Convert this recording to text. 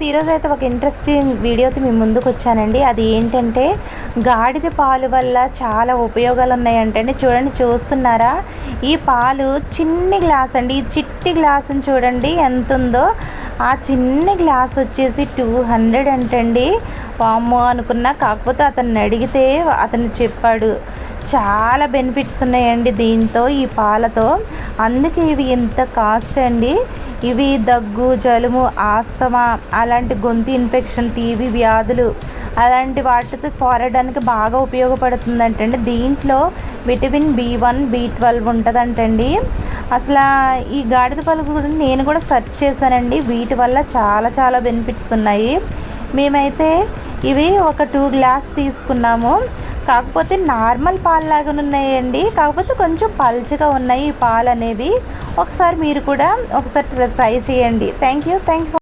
Friends ఈరోజు అయితే ఒక ఇంట్రెస్టింగ్ వీడియోతో మీ ముందుకు వచ్చానండి. అది ఏంటంటే గాడిద పాలు వల్ల చాలా ఉపయోగాలు ఉన్నాయంటండి చూడండి చూస్తున్నారా? ఈ పాలు చిన్ని గ్లాస్ అండి. ఈ చిట్టి గ్లాసుని చూడండి ఎంత ఉందో ఆ చిన్ని గ్లాస్ వచ్చేసి టూ హండ్రెడ్ అంటండి. వామ్మో అనుకున్నా. కాకపోతే అతన్ని అడిగితే అతను చెప్పాడు చాలా బెనిఫిట్స్ ఉన్నాయండి దీంతో ఈ పాలతో. అందుకే ఇవి ఇంత కాస్ట్ అండి. ఇవి దగ్గు జలుము ఆస్తమా అలాంటి గొంతు ఇన్ఫెక్షన్ టీవీ వ్యాధులు అలాంటి వాటితో పోరాడడానికి బాగా ఉపయోగపడుతుందంటండి. దీంట్లో vitamin B one B twelve ఉంటుందంటండి. అసలు ఈ గాడిద పాలు కూడా నేను కూడా సెర్చ్ చేశానండి. వీటి వల్ల చాలా చాలా బెనిఫిట్స్ ఉన్నాయి. మేమైతే ఇవి ఒక టూ గ్లాస్ తీసుకున్నాము. కాకపోతే నార్మల్ పాలు లాగా ఉన్నాయండి. కాకపోతే కొంచెం పల్చగా ఉన్నాయి ఈ పాలు అనేవి ఒకసారి మీరు కూడా ఒకసారి ట్రై చేయండి. Thank you thank you